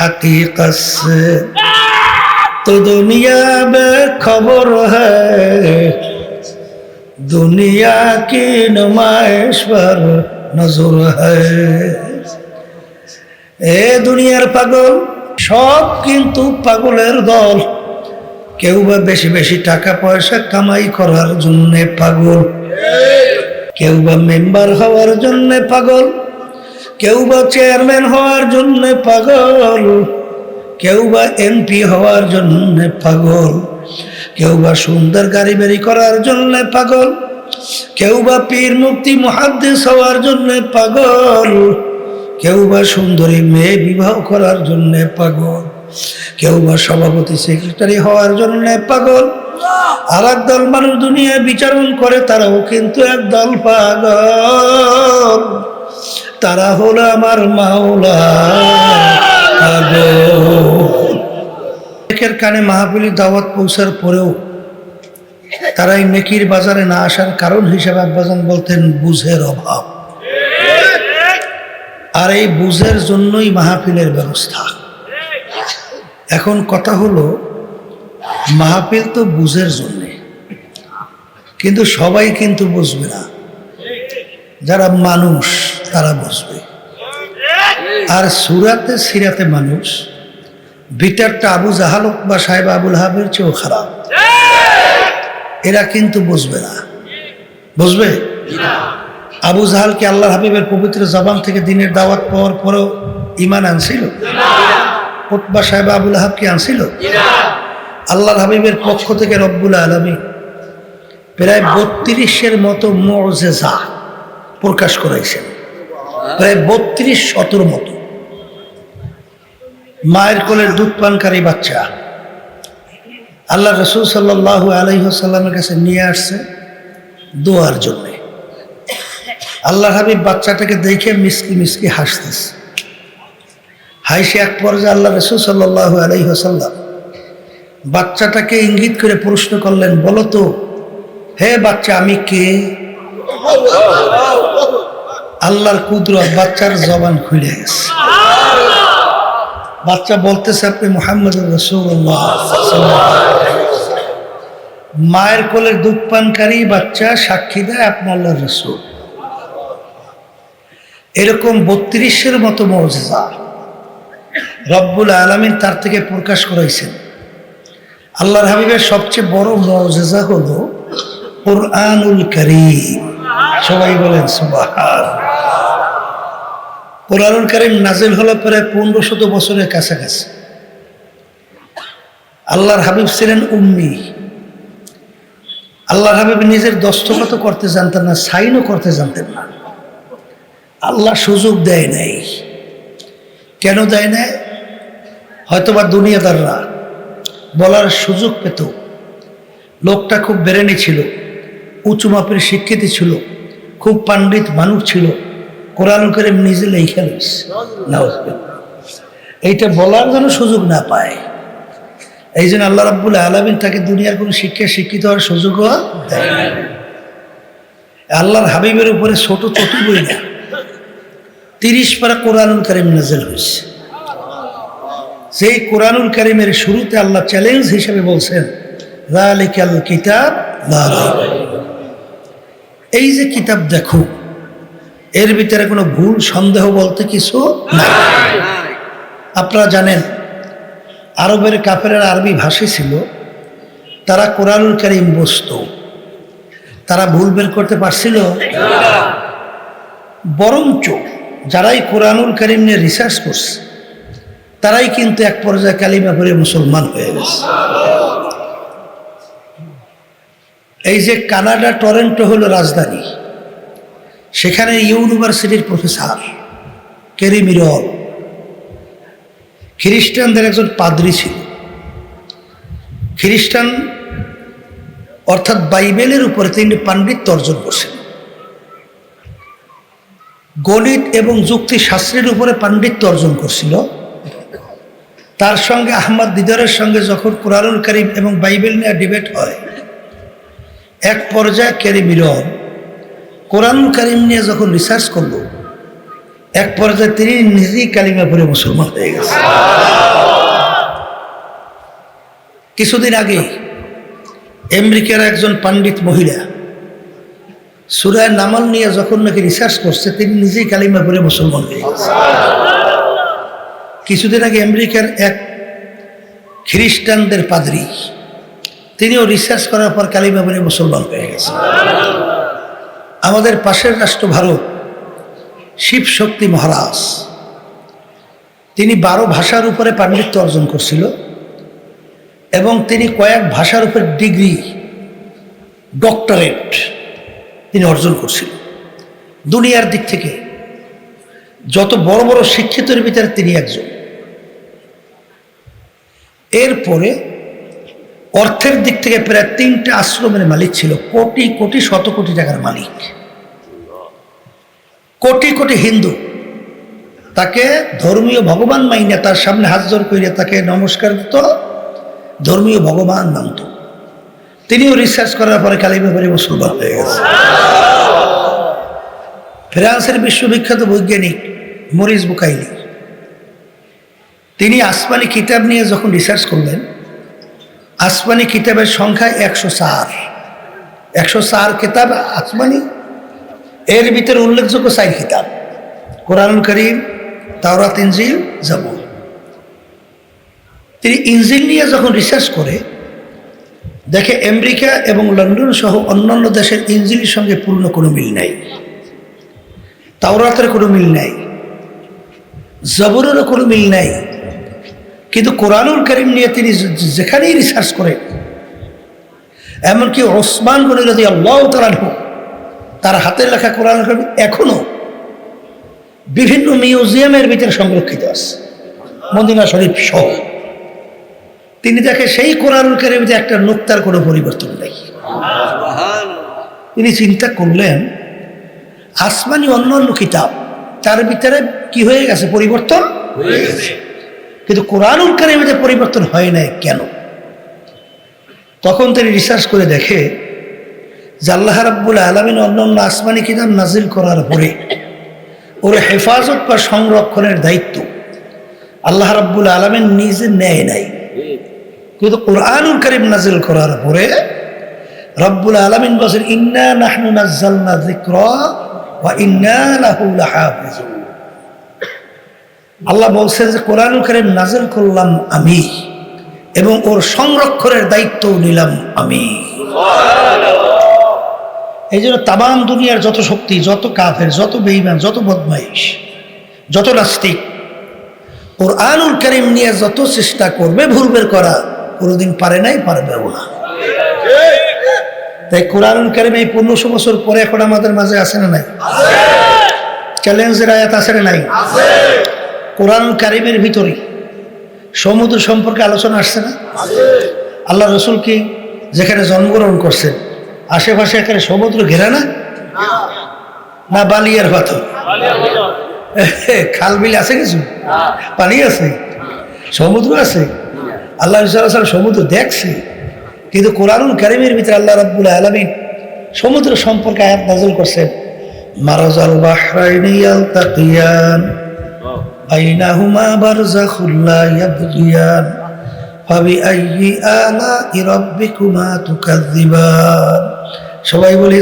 हकीकत से तो दुनिया में खबर है दुनिया की नुमाइश पर नजर है এ দুনিয়ার পাগল সব কিন্তু পাগলের দল কেউ বা বেশি বেশি টাকা পয়সা কামাই করার জন্য পাগল কেউ বা মেম্বার হওয়ার জন্য পাগল কেউ বা চেয়ারম্যান হওয়ার জন্য পাগল, কেউ বা এমপি হওয়ার জন্য পাগল, কেউ বা সুন্দর গাড়ি বাড়ি করার জন্য পাগল, কেউ বা পীর মুক্তি মহাদ্দেশ হওয়ার জন্য পাগল, কেউ বা সুন্দরী মেয়ে বিবাহ করার জন্য পাগল, কেউ বা সভাপতি সেক্রেটারি হওয়ার জন্য পাগল। আর দল মানুষ দুনিয়ায় বিচারণ করে, তারাও কিন্তু একদল পাগল। তারা হলো আমার মাওলা। অনেকের কানে মাহফিলি দাওয়াত পৌঁছার পরেও তারা এই নেকির বাজারে না আসার কারণ হিসেবে আব্বাজান বলতেন, বুঝের অভাব। আর এই বুঝের জন্যই মাহফিলের ব্যবস্থা। এখন কথা হলো, মাহফিল তো বুঝের জন্যে। কিন্তু সবাই কিন্তু বুঝবে না। যারা মানুষ তারা বুঝবে আর সুরাতে সিরাতে মানুষ, বিটারটা আবু জাহাল বা সাহেব আবুল হাবের চেয়েও খারাপ। এরা কিন্তু বুঝবে না। বুঝবে আবু জাহাল কি আল্লাহ হাবিবের পবিত্র জবান থেকে দিনের দাওয়াত পাওয়ার পরেও ইমান আনছিল? উতবা সাহেব আবুল হাব কি আনছিল? আল্লাহর হাবিবের পক্ষ থেকে রব্বুল আলমী প্রায় বত্রিশের মতো মজেজা প্রকাশ করাইছেন। প্রায় বত্রিশ শতর মতো। মায়ের কোলের দুধ পানকারী বাচ্চা। আল্লাহ রসুল সাল্লাহ আলহিহাসাল্লামের কাছে নিয়ে আসছে দোয়ার জন্যে। আল্লাহ হাবিব বাচ্চাটাকে দেখে মিসকি মিসকি হাসতেছে। হাইসে এক পর্যায়ে আল্লাহ রসুল সাল্লাহ আলহিহাসাল্লাম বাচ্চাটাকে ইঙ্গিত করে প্রশ্ন করলেন, বলো তো, হে বাচ্চা, আমি কে? আল্লাহর কুদরত বাচ্চার জবান খুলে গেছে। বাচ্চা বলতেছে আপনি মোহাম্মদ মায়ের কোলের দুধ পানকারী বাচ্চা সাক্ষী দেয় আপনি রসুল। এরকম বত্রিশের মতো মর্যাদা রব্বুল আলমিন তার থেকে প্রকাশ করাইছেন আল্লাহর হাবিবের সবচেয়ে বড় মর্যাদা হলো কোরআনুল করিম। সবাই বলেন সুবাহ কোরআনুল করিম নাজিল হলো প্রায় পনেরো শত বছরের কাছাকাছি। আল্লাহর হাবিব ছিলেন উম্মি। আল্লাহর হাবিব নিজের দস্তখত করতে জানতেন না, সাইনও করতে জানতেন না। আল্লাহ সুযোগ দেয় নাই। কেন দেয় নাই? হয়তোবা দুনিয়াদাররা বলার সুযোগ পেত। লোকটা খুব বেরেনি ছিল, উঁচু মাপের শিক্ষিত ছিল, খুব পাণ্ডিত মানুষ ছিল। কোরআন করে নিজে লেখা লইস। এইটা বলার যেন সুযোগ না পায়। এই জন্য আল্লাহ রাব্বুল আলমিন তাকে দুনিয়ার কোনো শিক্ষা শিক্ষিত হওয়ার সুযোগও দেয় আল্লাহর হাবিবের উপরে ছোট ছোট বই না। তিরিশ পারা কোরআনুল কারিম নাজেল হয়েছে সেই কোরআনুল করিমের শুরুতে আল্লাহ চ্যালেঞ্জ হিসেবে বলছেন রালিকাল কিতাব এই যে কিতাব দেখো এর ভিতরে কোনো ভুল, সন্দেহ বলতে কিছু নাই। আপনারা জানেন, আরবের কাপের আরবি ভাষী ছিল, তারা কোরআনুল করিম বসত তারা ভুল বের করতে পারছিল? বরঞ্চ যারাই কোরআনুল করিম নিয়ে রিসার্চ করছে, তারাই কিন্তু এক পর্যায়ে কালিমা করে মুসলমান হয়ে গেছে। এই যে কানাডা, টরেন্টো হলো রাজধানী। সেখানে ইউনিভার্সিটির প্রফেসর কেরি মিরল খ্রিস্টানদের একজন পাদ্রী ছিল। খ্রিস্টান অর্থাৎ বাইবেলের উপরে তিনি পাণ্ডিত্য অর্জন করছেন। গণিত এবং যুক্তি শাস্ত্রের উপরে পাণ্ডিত্য অর্জন করছিল। তার সঙ্গে আহমদ দিদারের সঙ্গে যখন কোরআনুল করিম এবং বাইবেল নিয়ে ডিবেট হয়, এক পর্যায়ে কেরি মিলন কোরআনুল করিম নিয়ে যখন রিসার্চ করল, এক পর্যায়ে তিনি নিজেই কালিমা পরে মুসলমান হয়ে গেছে। কিছুদিন আগে আমেরিকার একজন পণ্ডিত মহিলা সুরায় নামাল নিয়ে যখন নাকি রিসার্চ করছে, তিনি নিজেই কালিমা পরে মুসলমান হয়ে গেছে। কিছুদিন আগে আমেরিকার এক খ্রিস্টানদের পাদ্রী, তিনিও রিসার্চ করার পর কালিমা পরে মুসলমান হয়ে গেছে। আমাদের পাশের রাষ্ট্র ভারত, শিব শক্তি মহারাজ। তিনি বারো ভাষার উপরে পাণ্ডিত্য অর্জন করছিল এবং তিনি কয়েক ভাষার উপর ডিগ্রি, ডক্টরেট তিনি অর্জন করছিল। দুনিয়ার দিক থেকে যত বড় বড় শিক্ষিতের ভিতরে তিনি একজন। এরপরে অর্থের দিক থেকে প্রায় তিনটা আশ্রমের মালিক ছিল, কোটি কোটি শত কোটি টাকার মালিক। কোটি কোটি হিন্দু। তাকে ধর্মীয় ভগবান মাইনে তার সামনে হাত জোর করিয়া তাকে নমস্কার দিত, ধর্মীয় ভগবান নামত তিনিও রিসার্চ করার পরে কালিমা পরে মুসলমান হয়ে গেছে। ফ্রান্সের বিশ্ববিখ্যাত বৈজ্ঞানিক মরিস বুকাইলি। তিনি আসমানি কিতাব নিয়ে যখন রিসার্চ করলেন আসমানি কিতাবের সংখ্যা একশো চার। একশো চার কিতাব আসমানি। এর ভিতরে উল্লেখযোগ্য চার কিতাব। কোরআনুল করিম, তাওরাত, ইনজিল, জাবুর। তিনি ইঞ্জিল নিয়ে যখন রিসার্চ করে, দেখে আমেরিকা এবং লন্ডন সহ অন্যান্য দেশের ইঞ্জিলের সঙ্গে পূর্ণ কোনো মিল নাই। তাওরাতের কোনো মিল নাই। জবরেরও কোনো মিল নাই। কিন্তু কোরআনুল করিম নিয়ে তিনি যেখানেই রিসার্চ করেন, এমনকি ওসমান গনি যদি আল্লাহ তালানহ তার হাতের লেখা কোরআন করিম এখনও বিভিন্ন মিউজিয়ামের ভিতরে সংরক্ষিত আছে। মদিনা শরীফ সহ। তিনি দেখে সেই কোরআনুল করিম যে একটা নোক্তার কোনো পরিবর্তন নেই। তিনি চিন্তা করলেন, আসমানি অন্য অন্য কিতাব, তার ভিতরে কি হয়ে গেছে পরিবর্তন? হয়ে গেছে। কিন্তু কোরআনুল কারিমে যে পরিবর্তন হয় নাই কেন? তখন তিনি রিসার্চ করে দেখে যে আল্লাহ রাব্বুল আলমিন অন্য অন্য আসমানি কিতাব নাজিল করার পরে ওর হেফাজত বা সংরক্ষণের দায়িত্ব আল্লাহ রাব্বুল আলমিন নিজে নেয় নাই। কিন্তু কোরআনুল করিম নাজিল করার পরে রব্বুল আলমিন বলছেন, ইন্না নাহনু নাজ্জালনা যিকরা ওয়া ইন্না লাহু লাহাফিজুন। আল্লাহ বলছেন যে কোরআন করিম নাজিল করলাম আমি এবং ওর সংরক্ষণের দায়িত্ব নিলাম আমি। এই জন্য তামাম দুনিয়ার যত শক্তি যত কাফের যত বেইমান যত বদমাইশ যত নাস্তিক ওর আনুল করিম নিয়ে যত চেষ্টা করবে ভুল বের করা কোনোদিন পারে নাই পারবেও না। তাই কোরআনুল করিম এই পনেরোশো বছর পরে এখন আমাদের মাঝে আসে না নাই? চ্যালেঞ্জের আয়াত আছে না নাই? কোরআনুল কারিমের ভিতরে সমুদ্র সম্পর্কে আলোচনা আসছে না? আল্লাহ রসুল কি যেখানে জন্মগ্রহণ করছেন, আশেপাশে এখানে সমুদ্র ঘেরা না? না, বালিয়ার পাথর? খাল বিল আছে কিছু? পানি আছে? সমুদ্র আছে? আল্লাহ রসুল সমুদ্র দেখছে। কিন্তু কোরআনুল কারিমের ভিতরে আল্লাহ রাব্বুল আলমিন সমুদ্র সম্পর্কে আয়াত নাজল করছেন, মারাজাল বাহরাইনি ইয়ালতাকিয়ান। বাইনাহুমা বারজাখুল লা ইয়াবগিয়ান ফাবিআইয়ি আলাই রাব্বিকুমা তুকাযযিবান সবাই বলি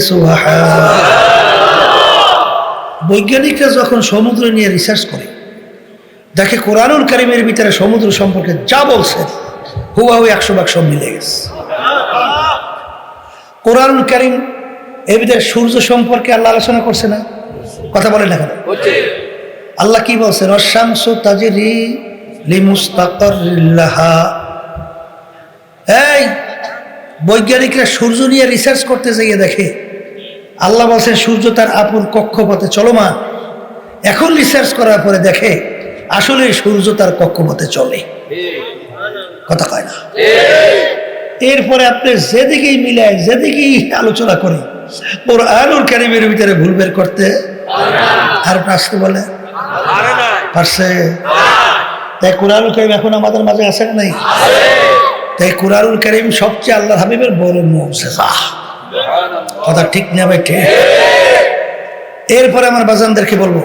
বৈজ্ঞানিকরা যখন সমুদ্র নিয়ে রিসার্চ করে, দেখে কোরআনুল কারিমের ভিতরে সমুদ্র সম্পর্কে যা বলছে, হুবাহু একশো ভাগ সব মিলে গেছে। কোরআনুল কারিম এর ভিতরে সূর্য সম্পর্কে আল্লাহ আলোচনা করছে না? কথা বলে না কেন? আল্লাহ কি বলছেন? অশামসু তাজিরি এই, বৈজ্ঞানিকরা সূর্য নিয়ে রিসার্চ করতে যাইয়ে দেখে। আল্লাহ বলছেন, সূর্য তার আপুর কক্ষপথে। চলমান এখন রিসার্চ করার পরে দেখে, আসলে সূর্য তার কক্ষপথে চলে। কথা কয় না? এরপরে আপনি যেদিকেই মিলায়, যেদিকেই আলোচনা করে ওর আলুর ক্যারিমের ভিতরে ভুল বের করতে আর আসতে বলে? পারছে? তাই কোরআনুল করিম এখন আমাদের মাঝে আছে না নাই? তাই কোরআনুল করিম সবচেয়ে আল্লাহ হাবিবের বড় মৌসেজা কথা ঠিক না ভাই ঠিক এরপরে আমার বাজানদেরকে বলব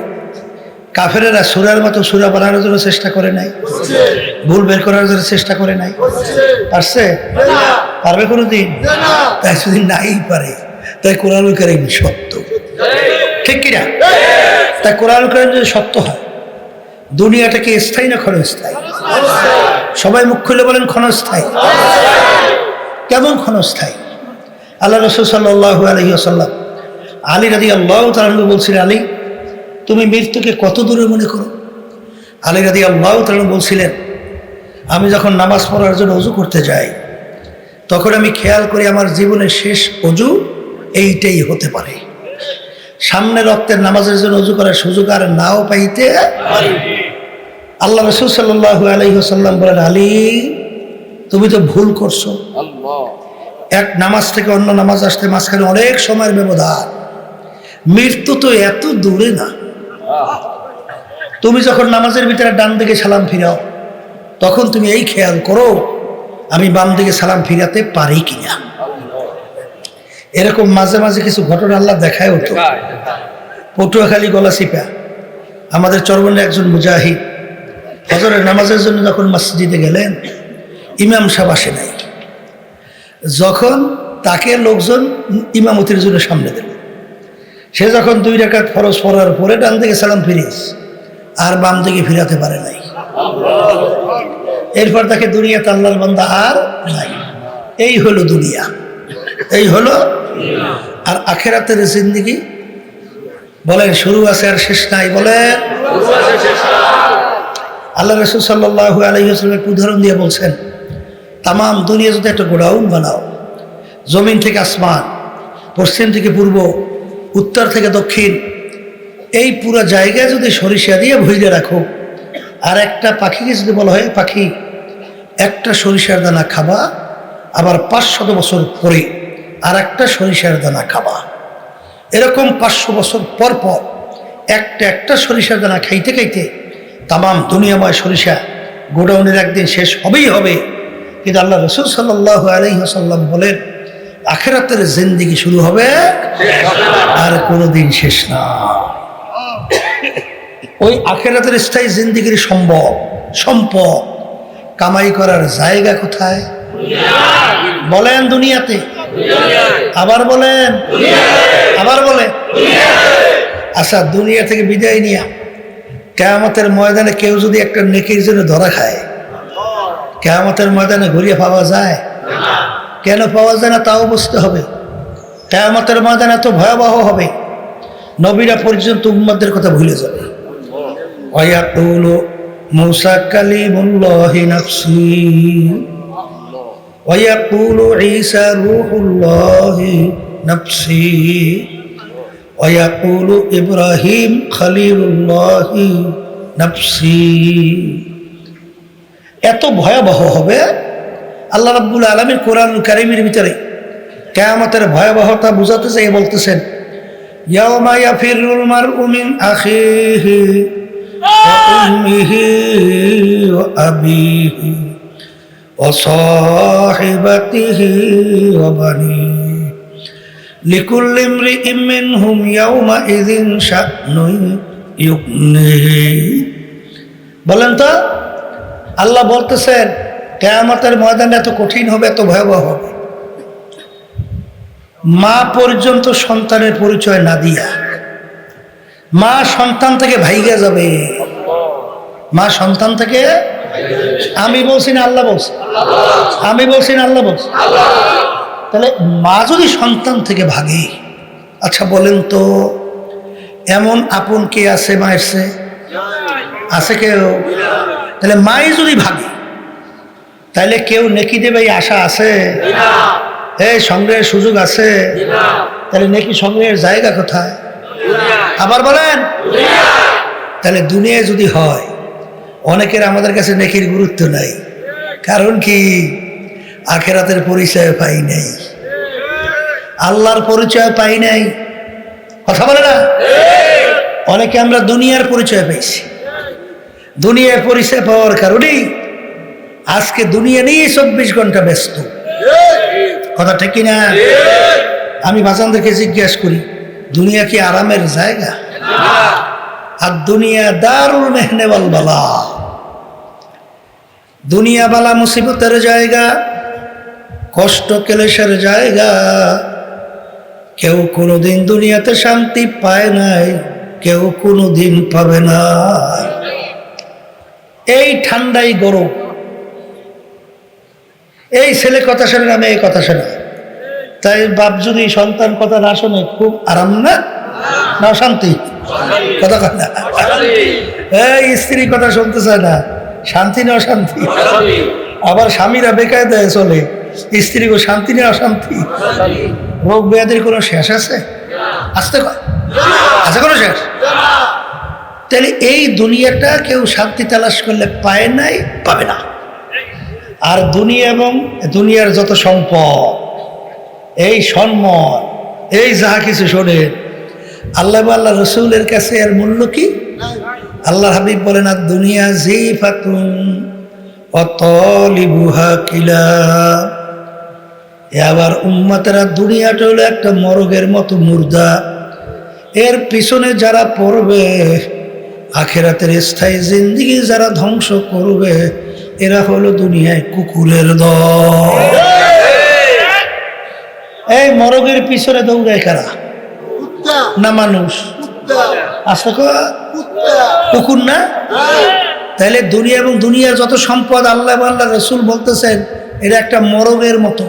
কাফেরেরা সুরার মতো সুরা বানানোর জন্য চেষ্টা করে নাই ভুল বের করার জন্য চেষ্টা করে নাই। পারছে? পারবে কোনো দিন তাই যদি নাই পারে তাই কোরআন কারিম সত্য। ঠিক কিনা? তাই কোরআন করেন যদি সত্য হয়, দুনিয়াটাকে স্থায়ী না ক্ষণস্থায়ী? সবাই মুখ খুলে বলেন ক্ষণস্থায়ী। কেমন ক্ষণস্থায়ী? আল্লাহ রসুল সাল্লাহ আলহি আসাল্লাম আলী রাদি আল্লাহ তালু বলছিলেন, আলী, তুমি মৃত্যুকে কত দূরে মনে করো? আলী রাদি আল্লাহ তালু বলছিলেন, আমি যখন নামাজ পড়ার জন্য অজু করতে যাই, তখন আমি খেয়াল করি আমার জীবনের শেষ অজু এইটাই হতে পারে। সামনে রক্তের নামাজের জন্য অজু করার সুযোগ আর নাও পাইতে আল্লাহ রসুল সাল্লাহ আলহিহাসাল্লাম বলেন আলী তুমি তো ভুল করছ। এক নামাজ থেকে অন্য নামাজ আসতে মাঝখানে অনেক সময়ের ব্যবধান। মৃত্যু তো এত দূরে না। তুমি যখন নামাজের ভিতরে ডান দিকে সালাম ফিরাও তখন তুমি এই খেয়াল করো আমি বাম দিকে সালাম ফিরাতে পারি কিনা। এরকম মাঝে মাঝে কিছু ঘটনা আল্লাহ দেখায় হতো পটুয়াখালী গলা চিপা আমাদের চরবনে একজন মুজাহিদ। হজরের নামাজের জন্য যখন মসজিদে গেলেন ইমাম সাহেব আসে নাই। যখন তাকে লোকজন ইমামতির জন্য সামনে দিল সে যখন দুই রেখাত ফরজ পড়ার পরে ডান দিকে সালাম ফিরিস আর বাম দিকে ফিরাতে পারে নাই। এরপর তাকে দুনিয়াতে আল্লাহর বান্দা আর নাই। এই হলো দুনিয়া। এই হলো আর আখেরাতের জিন্দিগি? বলেন, শুরু আছে আর শেষ নাই, বলে? আল্লাহ রসুল সাল্লাহ আলহিহাস্লামের উদাহরণ দিয়ে বলছেন, তামাম দুনিয়া যদি একটা গোডাউন বানাও, জমিন থেকে আসমান, পশ্চিম থেকে পূর্ব, উত্তর থেকে দক্ষিণ, এই পুরো জায়গায় যদি সরিষা দিয়ে ভুইলে রাখো, আর একটা পাখিকে যদি বলা হয়, পাখি, একটা সরিষার দানা খাবা, আবার পাঁচশত বছর পরে আর একটা সরিষার দানা খাবা। এরকম পাঁচশো বছর পর পর একটা একটা সরিষার দানা খাইতে খাইতে তামাম দুনিয়াময় সরিষা গোডাউনের একদিন শেষ হবেই হবে। কিন্তু আল্লাহ রসুল সাল্লাহ আলহিহাসাল্লাম বলেন, আখেরাতের জিন্দিগি শুরু হবে আর কোনোদিন শেষ না। ওই আখেরাতের স্থায়ী জিন্দিগির সম্ভব, সম্পদ কামাই করার জায়গা কোথায়? বলেন দুনিয়াতে। আবার বলেন। আবার বলে আচ্ছা দুনিয়া থেকে বিদায় নিয়া কেয়ামতের ময়দানে কেউ যদি একটা নেকির জন্য ধরা খায়, কেয়ামতের ময়দানে ঘুরিয়ে পাওয়া যায়? কেন পাওয়া যায় না তাও বুঝতে হবে। কেয়ামতের ময়দান এত ভয়াবহ হবে, নবীরা পর্যন্ত উম্মাদের কথা ভুলে যাবে। ওয়াকুল মুসা কালিমুল্লাহি নাফসি। ওয়াকুল ঈসা রূহুল্লাহি নাফসি ওয়াকুল ইব্রাহিম খলিলুল্লাহি নাফসি এত ভয়াবহ হবে? আল্লাহ রাব্বুল আলমীর কোরআন কারিমের ভিতরে কেয়ামতের ভয়াবহতা বুঝাতে চাই, বলতেছেন, ইয়াউমা ইয়াফিরুল মারউ মিন আখিহি আবিহি। বলেন তো, আল্লাহ বলতেছেন, কেয়ামতের ময়দান এত কঠিন হবে, এত ভয়াবহ হবে। মা পর্যন্ত সন্তানের পরিচয় না দিয়া, মা সন্তান থেকে ভাইগা যাবে। মা সন্তান থেকে আমি বলছি না আল্লাহ বলছি। আমি বলছি না আল্লাহ বলছি। তাহলে মা যদি সন্তান থেকে ভাগে আচ্ছা বলেন তো, এমন আপন কে আছে মায়ের সে? আছে কেউ? তাহলে মাই যদি ভাগে, তাহলে কেউ নেকি দেবে এই আশা আছে? এই সংগ্রহের সুযোগ আছে? তাহলে নেকি সংগ্রহের জায়গা কোথায়? আবার বলেন, তাহলে দুনিয়ায় যদি হয় অনেকের আমাদের কাছে নেকির গুরুত্ব নাই। কারণ কি? আখেরাতের পরিচয় পাই নাই। আল্লাহর পরিচয় পাই নাই। কথা বলে না? অনেকে আমরা দুনিয়ার পরিচয় পেয়েছি দুনিয়ার পরিচয় পাওয়ার কারণেই আজকে দুনিয়া নিয়ে চব্বিশ ঘণ্টা ব্যস্ত। কথা ঠিক না আমি বাজানদেরকে জিজ্ঞাসা করি, দুনিয়া কি আরামের জায়গা? আর দুনিয়া দারুল মেহনে বল বালা। দুনিয়া বালা মুসিবতের জায়গা কষ্ট কেলেশের জায়গা। কেউ কোনোদিন দুনিয়াতে শান্তি পায় নাই কেউ কোনোদিন পাবে না। এই ঠান্ডাই গরম। এই ছেলে কথা শোনে না মেয়ে কথা শোনে তাই বাপ যদি সন্তান কথা না শোনে খুব আরাম না? না শান্তি। কথা কথা এই স্ত্রী কথা শুনতে চায় না। শান্তি না অশান্তি? আবার স্বামীরা বেকায় দেয় চলে স্ত্রী কো শান্তি না অশান্তি? রোগ ব্যাধির কোনো শেষ আছে? আসতে কয়? আছে কোনো শেষ? তাহলে এই দুনিয়াটা কেউ শান্তি তালাশ করলে পায় নাই পাবে না। আর দুনিয়া এবং দুনিয়ার যত সম্পদ এই সম্মান এই যাহা কিছু শোনেন আল্লাহ আল্লাহ রসুলের কাছে এর মূল্য কি? আল্লাহ হাবিব বলেন আর দুনিয়া জি ফাতুন অতলিবুহা কিলা। এ আবার উম্মাতেরা দুনিয়াটা হলো একটা মরগের মতো মুর্দা। এর পিছনে যারা পড়বে আখেরাতের স্থায়ী জিন্দিগি যারা ধ্বংস করবে এরা হলো দুনিয়ায় কুকুরের দল। এই মরগের পিছনে দৌড়ায় কারা? না মানুষ। আসলে কুকুর না? তাহলে দুনিয়া এবং দুনিয়ার যত সম্পদ আল্লাহ আল্লাহ রসুল বলতেছেন এটা একটা মরগের মতো।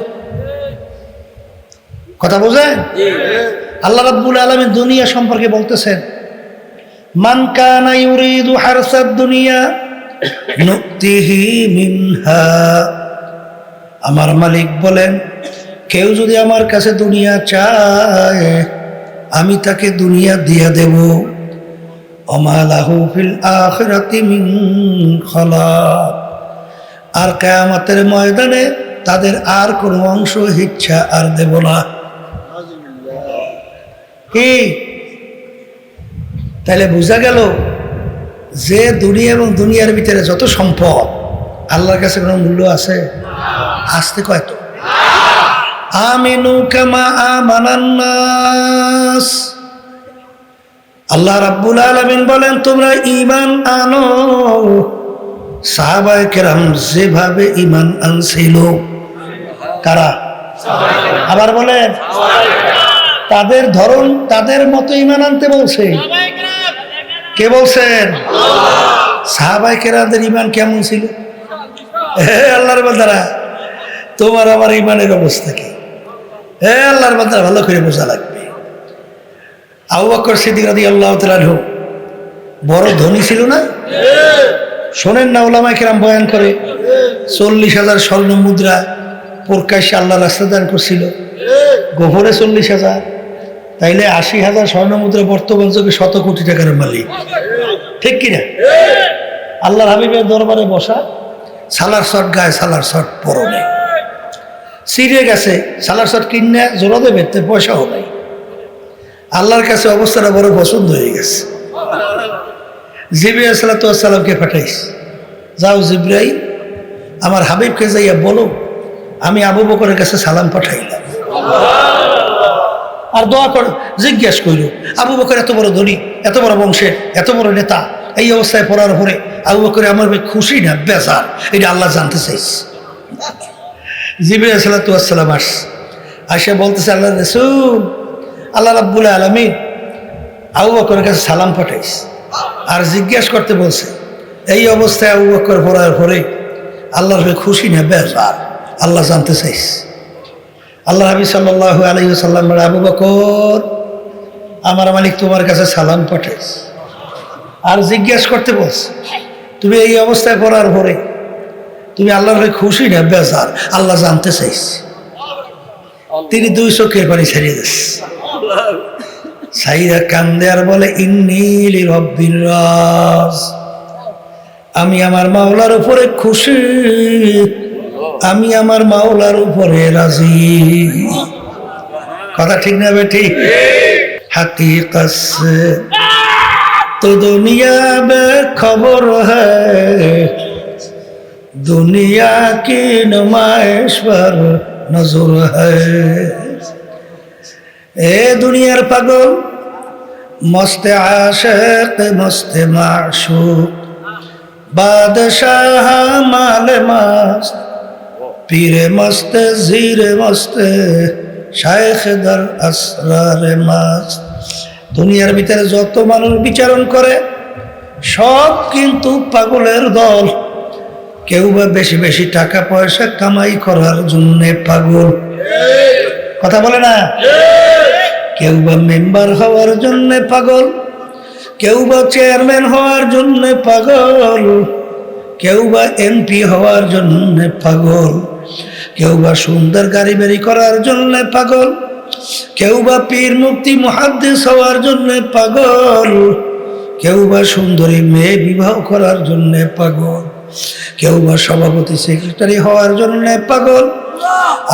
কথা বোঝেন? আল্লাহ রাব্বুল আলমী দুনিয়া সম্পর্কে বলতেছেন মান কানা ইউরিদু হারসাদ দুনিয়া নুক্তিহি মিনহা। আমার মালিক বলেন কেউ যদি আমার কাছে দুনিয়া চায় আমি তাকে দুনিয়া দিয়া দেব। অমালাহু ফিল আখিরাতি মিন খলাক। আর কেয়ামতের ময়দানে তাদের আর কোনো অংশ ইচ্ছা আর দেব না। কি? তাহলে বোঝা গেল যে দুনিয়া এবং দুনিয়ার ভিতরে যত সম্পদ আল্লাহর কাছে কোনো মূল্য আছে? আসতে কয়তো আমিনু কামা আমানান্নাস। আল্লাহ রাব্বুল আলামিন বলেন, তোমরা ঈমান আনো। সাহাবায়ে কেরাম যেভাবে ঈমান আনছিল। কারা? আবার বলেন, তাদের ধরন, তাদের মতো ঈমান আনতে বলছে। কে বলছেন? সাহাবায়ে কেরামদের ঈমান কেমন ছিল? আল্লাহর বান্দারা, তোমার আমার ঈমানের অবস্থা কি? হে আল্লাহর বান্দারা, ভালো করে বোঝা লাগবে। আবু বকর সিদ্দিক রাদি আল্লাহ তালু বড় ধনী ছিল না? শোনেন না ওলামা কিরাম বয়ান করে, চল্লিশ হাজার স্বর্ণ মুদ্রা প্রকাশ্যে আল্লাহ রাস্তা দান করছিল। গোপরে চল্লিশ হাজার, তাইলে আশি হাজার স্বর্ণ মুদ্রা বর্তমান যুগে শত কোটি টাকার মালিক। ঠিক কিনা? আল্লাহর হাবিবের দরবারে বসা, সালার শট গায়ে সালার শট পরনে। সিরিয়ে গেছে সালার শট কিনে জোড়া দেবে, তো পয়সাও নাই আল্লাহর কাছে অবস্থাটা বড় পছন্দ হয়ে গেছে। জিব্রাইল সালাতামকে পাঠাইস যাও জিব্রাই আমার হাবিবকে যাইয়া বলো, আমি আবু বকরের কাছে সালাম পাঠাইলাম। আর দোয়া কর, জিজ্ঞেস করল আবু বকর এত বড় ধনী, এত বড় বংশের, এত বড় নেতা, এই অবস্থায় পড়ার পরে আবু বকরে আমার খুশি না, বেজার, এটা আল্লাহ জানতে চাইস জিবির সালাতাম আস, আসে বলতেছে আল্লাহ রসুল, আল্লাহ রাব্বুল আলমী আবু বকরের কাছে সালাম পাঠাইস। আর জিজ্ঞেস করতে বলছে, এই অবস্থায় আবু বকর পড়ার পরে আল্লাহর হয়ে খুশি না বেজার আল্লাহ জানতে চাইস। আল্লাহ হাবি সাল্লাহ আলহি সাল্লাম আবু বকর, আমার মালিক তোমার কাছে সালাম পাঠাইস। আর জিজ্ঞাসা করতে বলছে, তুমি এই অবস্থায় পড়ার পরে তুমি আল্লাহর হয়ে খুশি না? বেজার। আল্লাহ জানতে চাইস তিনি দুই চোখের পানি ছাড়িয়ে দিস সাইরা কান্দে আর বলে ইন্নিলি রব্বির রাজ। আমি আমার মাওলার উপরে খুশি। আমি আমার মাওলার উপরে রাজি। কথা ঠিক না বে ঠিক হাতি কাছে তো দুনিয়া বে খবর হ্যায় दुनिया की नुमाइश पर नजर है এ দুনিয়ার পাগল মস্তে আশেক মস্তে মাশুক বাদশাহ মালে মাস্ত পীরে মস্তে জিরে মস্তে শায়েখ দর আসরারে মাস্ত দুনিয়ার ভিতরে যত মানুষ বিচারণ করে সব কিন্তু পাগলের দল কেউ বা বেশি বেশি টাকা পয়সা কামাই করার জন্য পাগল। কথা বলে না? কেউ বা মেম্বার হওয়ার জন্য পাগল। কেউ বা চেয়ারম্যান হওয়ার জন্য পাগল। কেউ বা এমপি হওয়ার জন্য পাগল। কেউ বা সুন্দর গাড়ি বেরি করার জন্য পাগল। কেউ বা পীর মুক্তি মহাদ্দেশ হওয়ার জন্য পাগল। কেউ বা সুন্দরী মেয়ে বিবাহ করার জন্য পাগল। কেউ বা সভাপতি সেক্রেটারি হওয়ার জন্য পাগল।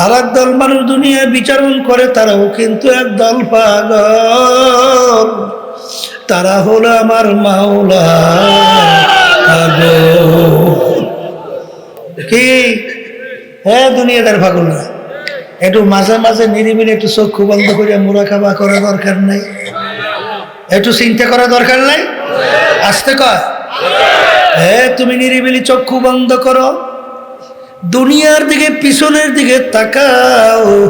আর এক দল মানুষ দুনিয়ায় বিচারণ করে, তারাও কিন্তু এক দল পাগল। তারা হলো আমার মাওলা কি হ্যাঁ দুনিয়াদার পাগল না একটু মাঝে মাঝে নিরিবিলি একটু চক্ষু বন্ধ করে মুরাকাবা করা দরকার নাই। একটু চিন্তা করা দরকার নাই? আসতে কয়। হ্যাঁ তুমি নিরিবিলি চক্ষু বন্ধ করো। দুনিয়ার দিকে, পিছনের দিকে তাকাও।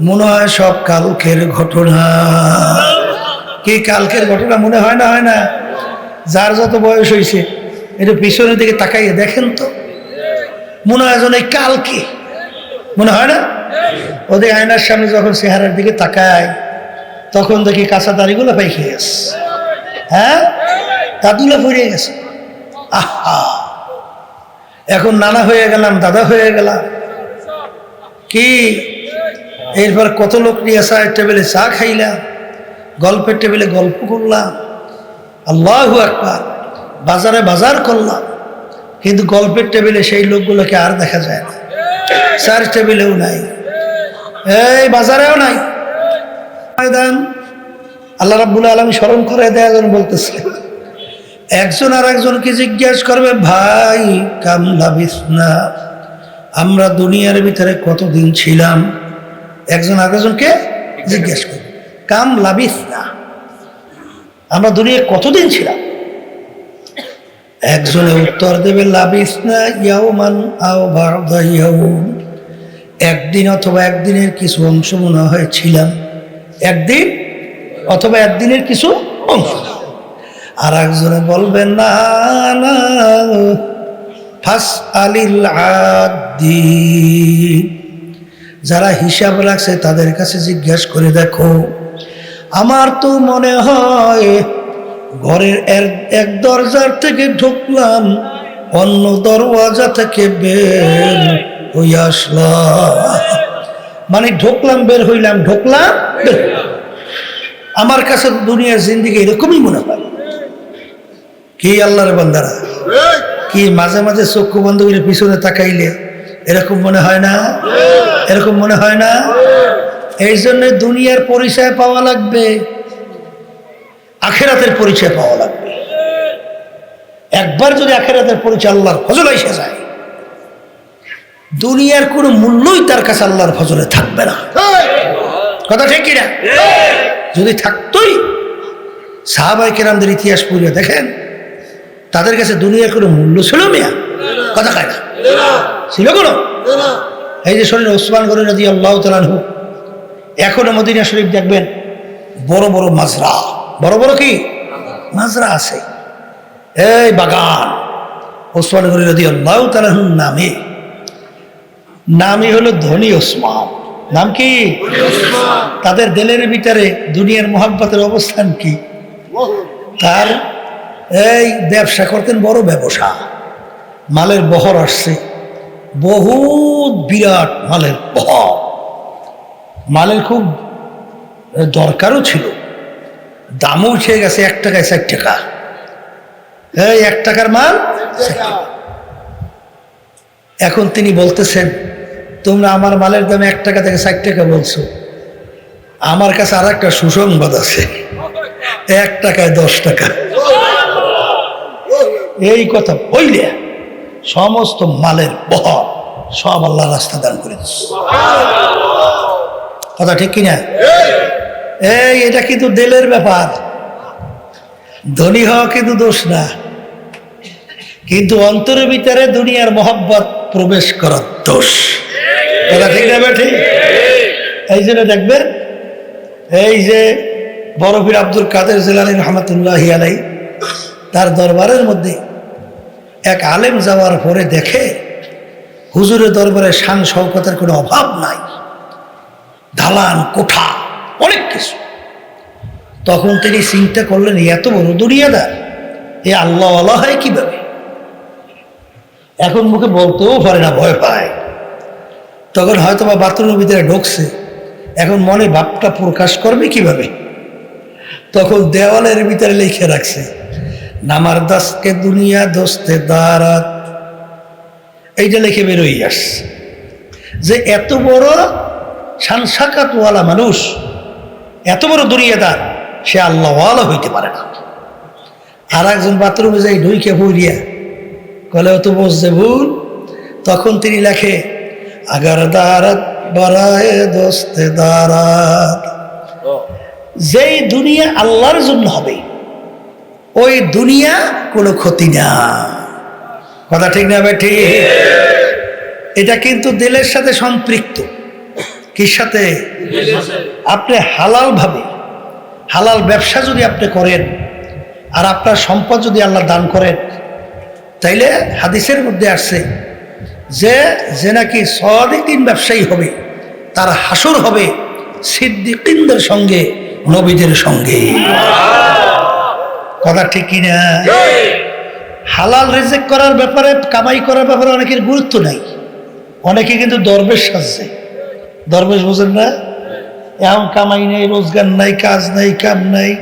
মনে হয় সব কালকের ঘটনা। কি কালকের ঘটনা, মনে হয় না হয় না? যার যত বয়স হয়েছে একটু পিছনের দিকে তাকাইয়ে দেখেন তো। মনে হয় যেন এই কালকে। মনে হয় না? ওদের আয়নার সামনে যখন চেহারার দিকে তাকায়, তখন দেখি কাঁচা দাড়িগুলো পাইকে গেছে। হ্যাঁ? দাদুলা পড়ে গেছে। আহা। এখন নানা হয়ে গেলাম, দাদা হয়ে গেলাম। কি? এরপর কত লোক নিয়ে চায়ের টেবিলে চা খাইলাম, গল্পের টেবিলে গল্প করলাম, আল্লাহ একবার বাজারে বাজার করলাম। কিন্তু গল্পের টেবিলে সেই লোকগুলোকে আর দেখা যায় না। চার টেবিলেও নাই। এই, বাজারেও নাই। আল্লাহ রাব্বুল আলম স্মরণ করে দেয় বলতেছে। একজন আর একজনকে জিজ্ঞেস করবে, ভাই কাম লাভিস না আমরা দুনিয়ার ভিতরে কতদিন ছিলাম? একজন আরেকজনকে জিজ্ঞেস করবে কাম লাভিস না আমরা দুনিয়ায় কতদিন ছিলাম? একজনে উত্তর দেবে লাভিস না ইয়াওমান আও বারদা ইয়াউম। একদিন অথবা একদিনের কিছু অংশ মনে হয় ছিলাম। একদিন অথবা একদিনের কিছু অংশ। আর একজনে বলবেন না ফাস আলিল আদি যারা হিসাব রাখছে তাদের কাছে জিজ্ঞাসা করে দেখো, আমার তো মনে হয় ঘরের এক দরজার থেকে ঢুকলাম, অন্য দরওয়াজা থেকে বের হয়ে আসলাম। মানে ঢুকলাম, বের হইলাম, ঢুকলাম আমার কাছে দুনিয়ার জিন্দিগি এরকমই মনে হয়। কি আল্লাহর বান্দারা? কি মাঝে মাঝে চক্ষু বন্ধ করে পিছনে তাকাইলে এরকম মনে হয় না? এরকম মনে হয় না? এই। জন্য দুনিয়ার পরিচয় পাওয়া লাগবে আখেরাতের পরিচয় পাওয়া লাগবে। একবার যদি আখেরাতের পরিচয় আল্লাহর ফজল এসে যায় দুনিয়ার কোনো মূল্যই তার কাছে আল্লাহর ফজলে থাকবে না। কথা ঠিক কিনা? যদি থাকতোই সাহাবাই কেরামদের ইতিহাস পড়িয়ে দেখেন তাদের কাছে দুনিয়ার কোনো মূল্য ছিল মিয়া? কথা খায় না। ছিল কোনো? এই যে শরীর ওসমান করে নদী আল্লাহ তালানহু এখনও মদিনা শরীফ দেখবেন, বড় বড় মাজরা। বড় বড় কি? মাজরা আছে। এই বাগান, ওসমান গরি নদী আল্লাহ তালাহুর নামে। নামই হলো ধনী ওসমান। নাম কি? তাদের দেলের ভিতরে দুনিয়ার মোহাব্বতের অবস্থান কি? তার এই ব্যবসা করতেন বড় ব্যবসা। মালের বহর আসছে। বহুত বিরাট মালের বহর। মালের খুব দরকারও ছিল। দামও উঠে গেছে এক টাকায় ষাট টাকা। এই এক টাকার মাল এখন তিনি বলতেছেন, তোমরা আমার মালের দাম এক টাকা থেকে ষাট টাকা বলছো। আমার কাছে আর একটা সুসংবাদ আছে। এক টাকায় দশ টাকা। এই কথা বইলে সমস্ত মালের বহর সব আল্লাহ রাস্তা দান করে দিচ্ছে কথা ঠিক কিনা? এই এটা কিন্তু দিলের ব্যাপার। ধনী হওয়া কিন্তু দোষ না। কিন্তু অন্তরের ভিতরে দুনিয়ার মহব্বত প্রবেশ করার দোষ। কথা ঠিক না ঠিক এই জন্য দেখবেন এই যে বরফির আব্দুল কাদের জেলানি রহমতুল্লাহ আলাই তার দরবারের মধ্যে এক আলেম যাওয়ার পরে দেখে হুজুরের দরবারে শান শওকতের কোনো অভাব নাই। দালান, কোঠা, অনেক কিছু। তখন তিনি চিন্তা করলেন এত বড় দুনিয়াদার, এ আল্লাহ আল্লাহ হয় কীভাবে? এখন মুখে বলতেও পারে না, ভয় পায়। তখন হয়তো বা বাথরুমের ভিতরে ঢুকছে। এখন মনে ভাবটা প্রকাশ করবে কীভাবে? তখন দেওয়ালের ভিতরে লিখে রাখছে নামার দাসকে দুনিয়া দোস্তে দাঁড়াত। এইটা লিখে বেরোই আসছে যে এত বড় সানসাকাতওয়ালা মানুষ এত বড় দুনিয়াদার সে আল্লাহওয়ালা হইতে পারে না। আর একজন বাথরুমে যাই ঢুইকে ভরিয়া কলে তো বসছে ভুল? তখন তিনি লেখে আগার দাঁড়াত বাড়ায় দোস্তে দাঁড়াত। যেই দুনিয়া আল্লাহর জন্য হবে ওই দুনিয়া কোনো ক্ষতি না। কথা ঠিক না ভাই? ঠিক। এটা কিন্তু দিলের সাথে সম্পৃক্ত। কির সাথে? আপনি হালাল ভাবে, হালাল ব্যবসা যদি আপনি করেন আর আপনার সম্পদ যদি আল্লাহ দান করেন, তাইলে হাদিসের মধ্যে আসছে যে যে নাকি সদিকিন ব্যবসায়ী হবে, তার হাসুর হবে সিদ্দিকিনদের সঙ্গে, নবীদের সঙ্গে। কথা ঠিক কিনা হালাল রেজেক করার ব্যাপারে, কামাই করার ব্যাপারে অনেকের গুরুত্ব নাই। অনেকে কিন্তু দরবেশ সাজছে। দরবেশ বোঝেন না? এমন কামাই নেই, রোজগার নাই, কাজ নাই, কাম নাই,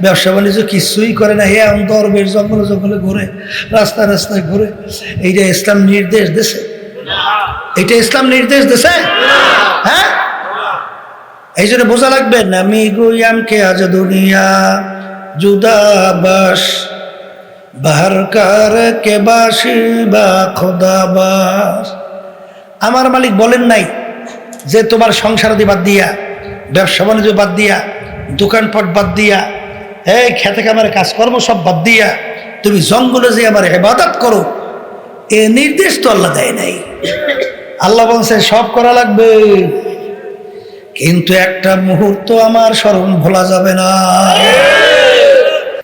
ব্যবসা বাণিজ্য কিছুই করে না। হে এমন দরবেশ, জঙ্গলে জঙ্গলে ঘুরে, রাস্তায় রাস্তায় ঘুরে। এইটা ইসলাম নির্দেশ দেশে। এটা ইসলাম নির্দেশ দেশে? হ্যাঁ? এই জন্য বোঝা লাগবে আমি গুয়াম কে আজ দুনিয়া। জুদা বাস বাহার কার কে বাসি বা খোদা বাস আমার মালিক বলেন নাই যে তোমার সংসার দিয়ে বাদ দিয়া, ব্যবসা বাণিজ্য বাদ দিয়া, দোকানপাট বাদ দিয়া, এই খেতে কামারে কাজকর্ম সব বাদ দিয়া, তুমি জঙ্গলে যে আমার হেবাদত করো, এ নির্দেশ তো আল্লাহ দেয় নাই। আল্লাহ বলছে, সব করা লাগবে। কিন্তু একটা মুহূর্ত আমার স্মরণ ভোলা যাবে না।